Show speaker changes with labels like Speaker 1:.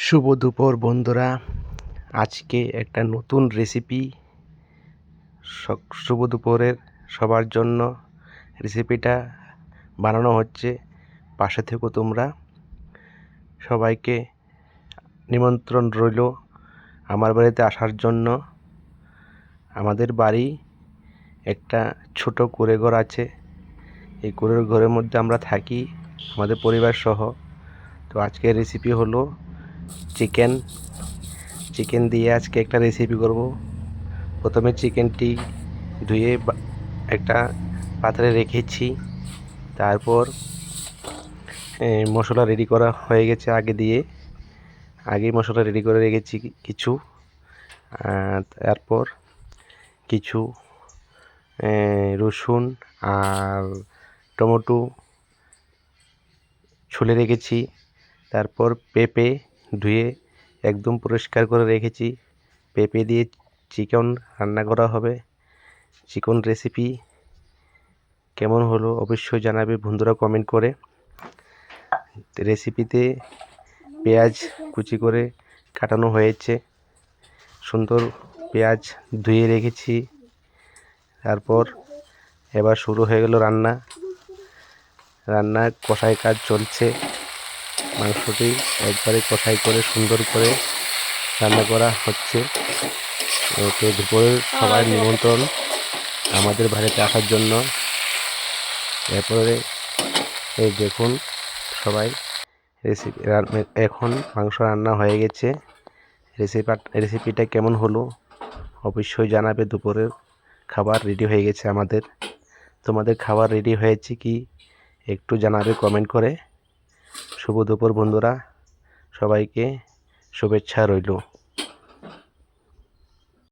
Speaker 1: শুভ দুপুর, বন্ধুরা। আজকে একটা নতুন রেসিপি শুভ দুপুরের সবার জন্য রেসিপিটা বানানো হচ্ছে। পাশে থেকো তোমরা। সবাইকে নিমন্ত্রণ রইল আমার বাড়িতে আসার জন্য। আমাদের বাড়ি একটা ছোট কুড়ে ঘর আছে। এই কুড়ের ঘরের মধ্যে আমরা থাকি, আমাদের পরিবার সহ তো আজকের রেসিপি হলো চিকেন চিকেন দিয়ে আজকে একটা রেসিপি করব। প্রথমে চিকেনটি ধুয়ে একটা পাত্রে রেখেছি। তারপর মশলা রেডি করা হয়ে গেছে আগে দিয়ে। আগে মশলা রেডি করে রেখেছি কিছু। তারপর কিছু রসুন আর টমেটো ছুলে রেখেছি। তারপর পেঁপে ধুয়ে একদম পরিষ্কার করে রেখেছি। পেঁপে দিয়ে চিকেন রান্না করা হবে। চিকেন রেসিপি কেমন হলো অবশ্যই জানাবে বন্ধুরা কমেন্ট করে। রেসিপিতে পেঁয়াজ কুচি করে কাটানো হয়েছে। সুন্দর পেঁয়াজ ধুয়ে রেখেছি। তারপর এবার শুরু হয়ে গেল রান্না। রান্না কষাই কাজ চলছে। মাংসটি একবারে কষাই করে সুন্দর করে রান্না করা হচ্ছে। তো দুপুরের সবাই নিমন্ত্রণ আমাদের বাড়িতে আসার জন্য। এরপরে এই দেখুন সবাই রেসিপি এখন মাংস রান্না হয়ে গেছে। রেসিপি রেসিপিটা কেমন হলো অবশ্যই জানাবে দুপুরের খাবার রেডি হয়ে গেছে আমাদের। তোমাদের খাবার রেডি হয়েছে কি একটু জানাবে কমেন্ট করে। শুভ দুপুর বন্ধুরা। সবাইকে শুভেচ্ছা রইল।